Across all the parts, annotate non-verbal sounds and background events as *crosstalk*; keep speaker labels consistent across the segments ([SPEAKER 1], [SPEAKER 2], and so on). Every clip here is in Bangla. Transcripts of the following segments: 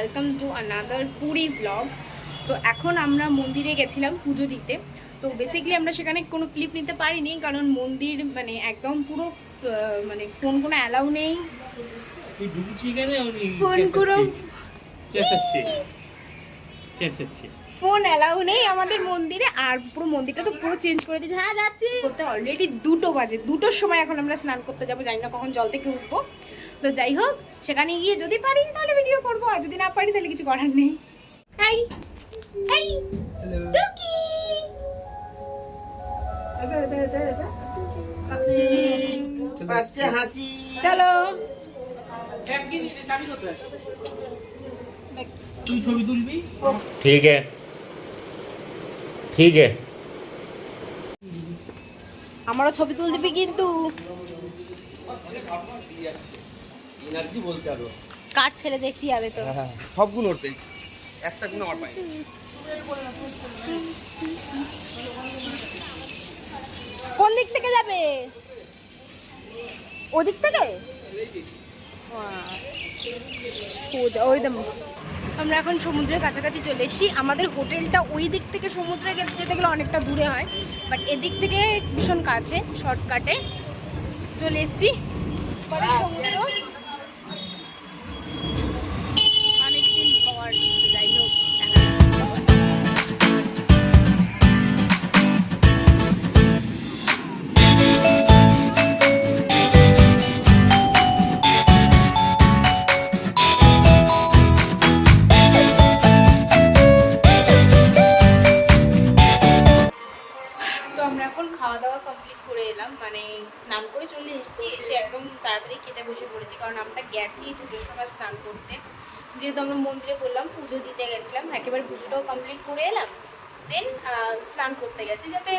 [SPEAKER 1] Welcome to another Puri vlog তো এখন আমরা মন্দিরে গেছিলাম পুজো দিতে। তো বেসিক্যালি আমরা সেখানে কোনো ক্লিপ নিতে পারিনি কারণ মন্দির মানে একদম পুরো মানে ফোন কোনো অ্যালাউ নেই।
[SPEAKER 2] কেন?
[SPEAKER 1] ফোন পুরো ফোন অ্যালাউ নেই আমাদের মন্দিরে আর পুরো মন্দিরটা তো পুরো চেঞ্জ করে দিয়েছে। হ্যাঁ যাচ্ছি। করতে অলরেডি দুটো বাজে। দুটোর সময় এখন আমরা স্নান করতে যাব। জানি না কখন জল থেকে উঠবো। তো যাই হোক সেখানে গিয়ে যদি পারি তাহলে ভিডিও করব আর যদি না পারি তাহলে কিছু করার নেই। চলো
[SPEAKER 2] ছবি
[SPEAKER 3] ঠিক
[SPEAKER 1] আমারও ছবি তুলবি কিন্তু।
[SPEAKER 4] এনার্জি বলতে পারব
[SPEAKER 1] কার ছেলে দেখতে যাবে তো
[SPEAKER 4] হ্যাঁ সবগুলো ওর পেয়েছি একটা গুণ আমার পাই
[SPEAKER 1] কোন দিক থেকে যাবে? ওদিক থেকে? ওই আমরা এখন সমুদ্রের কাছাকাছি চলে এসেছি। আমাদের হোটেলটা ওই দিক থেকে সমুদ্রে যেতে গেলে অনেকটা দূরে হয়। বাট এদিক থেকে ভীষণ কাছে শর্টকাটে চলে এসেছি। সমুদ্র। গেছিলাম, একেবারে পুজোটাও কমপ্লিট করে এলাম। দেন স্নান করতে গেছি যাতে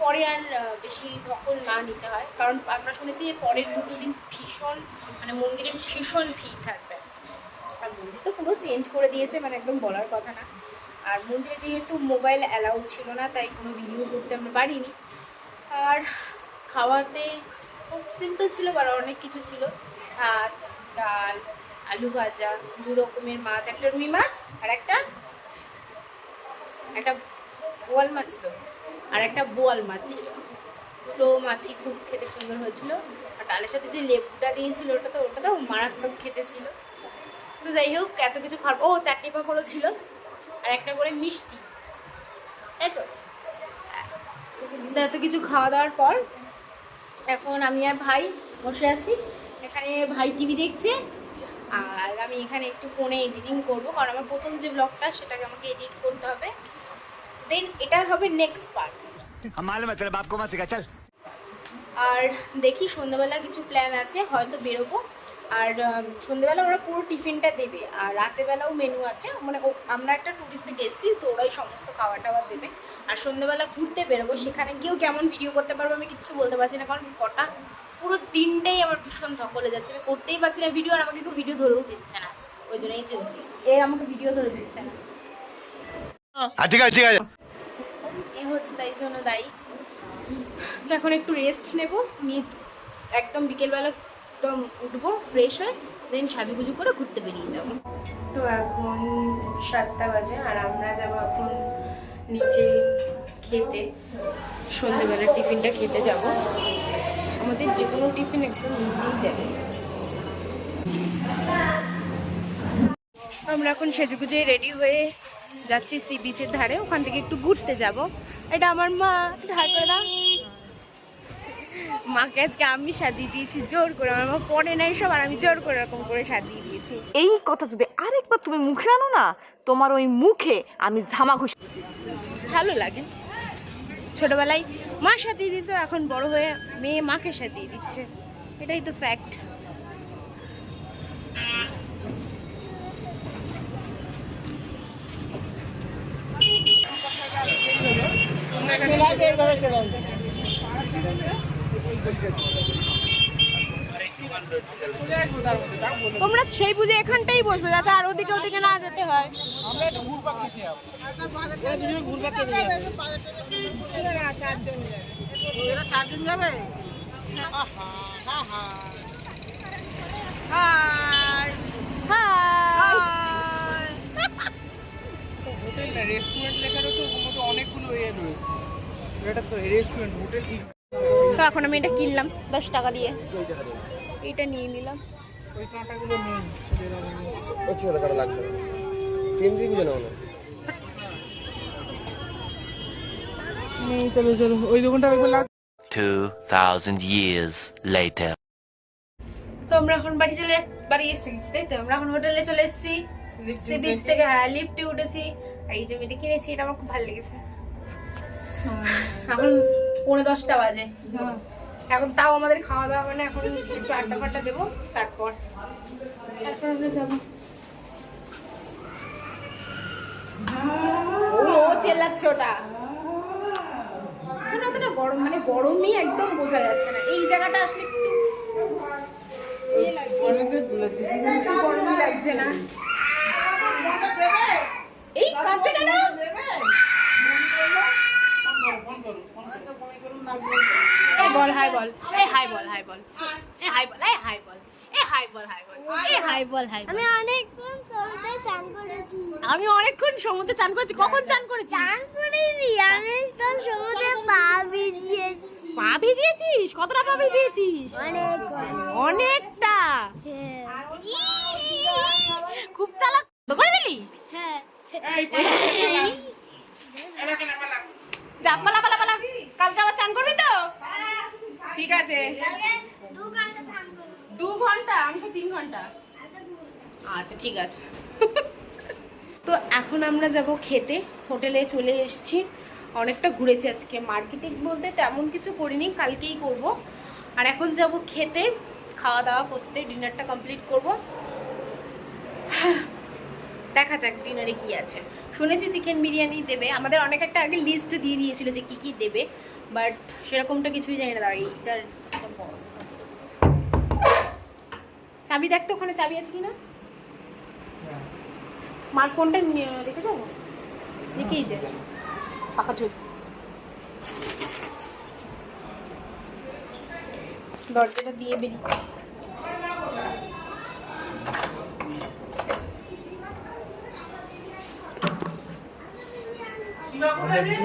[SPEAKER 1] পরে আর বেশি ধকল না নিতে হয়। কারণ আমরা শুনেছি যে পরের দুটো দিন ভীষণ মানে মন্দিরে ভীষণ ভিড় থাকবে। আর মন্দির তো পুরো চেঞ্জ করে দিয়েছে মানে একদম বলার কথা না। আর মন্দিরে যেহেতু মোবাইল অ্যালাউড ছিল না, তাই কোনো ভিডিও করতে আমরা পারিনি। আর খাওয়াতে খুব সিম্পল ছিল বা অনেক কিছু ছিল। ভাত, ডাল আলু ভাজা, দু রকমের মাছ, একটা রুই মাছ আর একটা একটা বোয়াল মাছ ছিল আর একটা বোয়াল মাছ ছিল। দুটো মাছই খুব খেতে সুন্দর হয়েছিল। আর ডালের সাথে যে লেবুটা দিয়েছিল ওটা তো ওটা তো মারাত্মক খেতে ছিল। তো যাই হোক, এত কিছু খাব ও চাটনি পাঁপড়ও ছিল আর একটা করে মিষ্টি। তাই তো? তো এত কিছু খাওয়া দাওয়ার পর, এখন আমি আর ভাই বসে আছি। এখানে ভাই টিভি দেখছে আর আমি এখানে একটু ফোনে এডিটিং করব কারণ আমার প্রথম যে ব্লগটা সেটাকে আমাকে এডিট করতে হবে। দেন এটা হবে নেক্সট পার্ট আর দেখি সন্ধ্যাবেলা কিছু প্ল্যান আছে হয়তো বেরোবো। আর সন্ধ্যাবেলা ওরা পুরো টিফিনটা দেবে আর রাতেরবেলাও মেনু আছে। মানে আমরা একটা ট্যুরিস্ট গেছি এসেছি তো ওরাই সমস্ত খাওয়া টাওয়া দেবে। আর সন্ধ্যাবেলা ঘুরতে বেরোবো সেখানে গিয়েও কেমন ভিডিও করতে পারব আমি কিচ্ছু বলতে পারছি না কারণ কটা পুরো দিনটাই আমার ভীষণ ধকলে যাচ্ছে। আমি করতেই পারছি না ভিডিও আর আমাকে কেউ ভিডিও ধরেও দিচ্ছে না। ওই জন্য এই যে এ আমাকে ভিডিও ধরে দিচ্ছে না।
[SPEAKER 5] ঠিক আছে ঠিক আছে।
[SPEAKER 1] এ হচ্ছে তাই জন্য দায়ী। এখন একটু রেস্ট নেব নিয়ে একদম বিকেলবেলা একদম উঠবো ফ্রেশ হয়ে দেন সাজুগুজু করে ঘুরতে বেরিয়ে যাব। তো এখন সাতটা বাজে আর আমরা যাব এখন নিচে খেতে। সন্ধ্যেবেলা টিফিনটা খেতে যাব। আমাদের যে কোনো টিফিন একদম নিচেই দেবে। আমরা এখন সেজেগুজে রেডি হয়ে যাচ্ছি সি বিচের ধারে। ওখান থেকে একটু ঘুরতে যাব। এটা আমার মা ঢাক করে দাও মাকে আজকে আমি সাজিয়ে দিয়েছি জোর করে। আমার মা পরে নাই সব আর আমি জোর করে এরকম করে সাজিয়ে দিয়েছি।
[SPEAKER 6] এই কথা যদি আরেকবার তুমি মুখে আনো না তোমার ওই মুখে আমি ঝামা ঘুষি
[SPEAKER 1] ভালো লাগে। ছোটবেলায় মা সাজিয়ে দিত এখন বড় হয়ে মেয়ে মাকে সাজিয়ে দিচ্ছে। এটাই তো ফ্যাক্ট তোমরা সেই বুঝে এখানটাই বসবে যাতে আর ওদিকে ওদিকে না যেতে হয়।
[SPEAKER 3] রেস্টুরেন্ট *laughs* তো অনেকগুলো ইয়ে রয়েছে। এটা তো রেস্টুরেন্ট
[SPEAKER 1] তো এখন আমি এটা কিনলাম দশ টাকা দিয়ে। এটা নিয়ে নিলাম।
[SPEAKER 3] ওই কাঁটাগুলো নেই।
[SPEAKER 4] হচ্ছে কথা কারও লাগবে। না কেন্দ্রীয় পুজো না
[SPEAKER 3] নেই চলো চলো ওই দোকানটা ওইগুলো লাগ
[SPEAKER 5] 2000 years later
[SPEAKER 1] তো আমরা এখন বাড়ি চলে বাড়ি এসে গেছি তাই তো? আমরা এখন হোটেলে চলে এসেছি। সি বিচ থেকে হ্যাঁ লিফটে উঠেছি। আর এই যে কিনেছি এটা আমার খুব ভালো লেগেছে। এখন পৌনে দশটা বাজে। এখন তাও আমাদের খাওয়া দাওয়া মানে এখন একটু আড্ডা ফাড্ডা দেবো তারপর। তারপর আমরা যাব। ও ও চেল্লাচ্ছে ওটা। এখানে অতটা গরম মানে গরম একদম বোঝা যাচ্ছে না। এই জায়গাটা আসলে একটু ইয়ে লাগছে। গরম লাগছে না। এই কাঁদছে কেন এ বল হাই বল এ হাই বল হাই বল এ হাই বল এ হাই বল এ হাই বল হাই বল এ হাই বল হাই
[SPEAKER 7] আমি অনেকক্ষণ সমুদ্রে চান করেছি
[SPEAKER 1] আমি অনেকক্ষণ সমুদ্রে চান করেছি কখন চান করেছি
[SPEAKER 7] চান করেছি আমি তো সমুদ্রে পা ভিজিয়েছি
[SPEAKER 1] পা ভিজিয়েছিস কতটা পা ভিজিয়েছিস
[SPEAKER 7] অনেক
[SPEAKER 1] অনেকটা
[SPEAKER 7] হ্যাঁ।
[SPEAKER 1] খুব চালাক তো করে দিলি
[SPEAKER 7] হ্যাঁ
[SPEAKER 1] পালা পালা কালকে আবার চান করবি তো ঠিক আছে?
[SPEAKER 7] দু
[SPEAKER 1] ঘণ্টা? আমি তো তিন ঘণ্টা। আচ্ছা ঠিক আছে। *laughs* তো এখন আমরা যাব খেতে। হোটেলে চলে এসেছি। অনেকটা ঘুরেছি আজকে। মার্কেটিং বলতে তেমন কিছু করিনি, কালকেই করব। আর এখন যাব খেতে। খাওয়া দাওয়া করতে, ডিনারটা কমপ্লিট করব। *sighs* দেখা যাক ডিনারে কি আছে। শুনেছি চিকেন বিরিয়ানি দেবে। আমাদের অনেক একটা আগে লিস্ট দিয়ে দিয়েছিল যে কি কি দেবে। বাট সেরকমটা কিছুই জানি না দাঁড়িয়ে এইটার চাবি দেখ তো ওখানে, চাবি আছে কিনা? মার ফোনটা রেখে যাব? রেখেই যে। ফাঁকা চুপ দরজাটা দিয়ে বেরিয়ে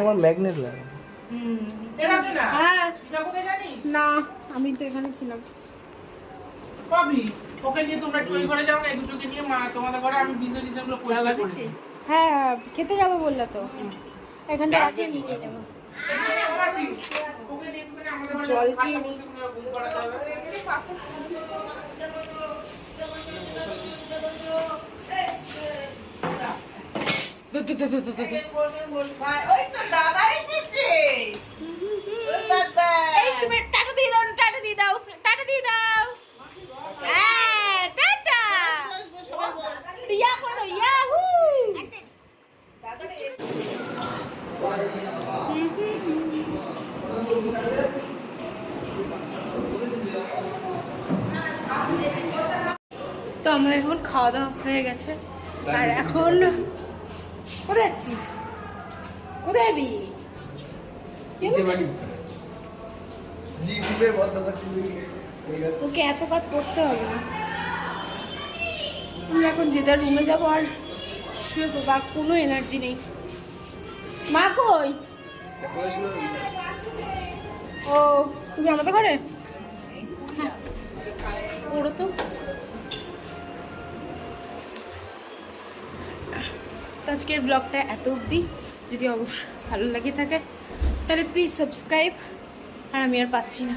[SPEAKER 4] আমার ম্যাগনেট লাগে।
[SPEAKER 1] হ্যাঁ। না আমি তো এখানে ছিলাম।
[SPEAKER 3] ওকে নিয়ে তোমরা ট্রই করে যাও না এই দুটোকে নিয়ে মা তোমাদের ঘরে আমি বিজনেস হিসাবগুলো পরিষ্কার করেছি।
[SPEAKER 1] হ্যাঁ খেতে যাব বললে তো। এখানটা রাখে নিয়ে যাব। জল
[SPEAKER 3] খাতা বসে ঘুম করাতে হবে
[SPEAKER 1] এই তুমি টাটা দিয়ে দাও টাটা দিয়ে দাও টাটা দিয়ে দাও হ্যাঁ টাটা ইয়া করে দাও ইয়াহু তো আমাদের এখন খাওয়া দাওয়া হয়ে গেছে। আর এখন কোথায় যাচ্ছিস কোথায় যাবি তোকে এত কাজ করতে হবে না। আমরা এখন যে যার রুমে যাব আর শুয়ে পড়ব আর কোনো এনার্জি নেই। মা কই? ও তুমি আমাদের ঘরে? হ্যাঁ। ওরও তো তো আজকের ব্লগটা এত অবধি। যদি অবশ্য ভালো লাগে থাকে, তাহলে প্লিজ সাবস্ক্রাইব আর আমি আর পাচ্ছি না।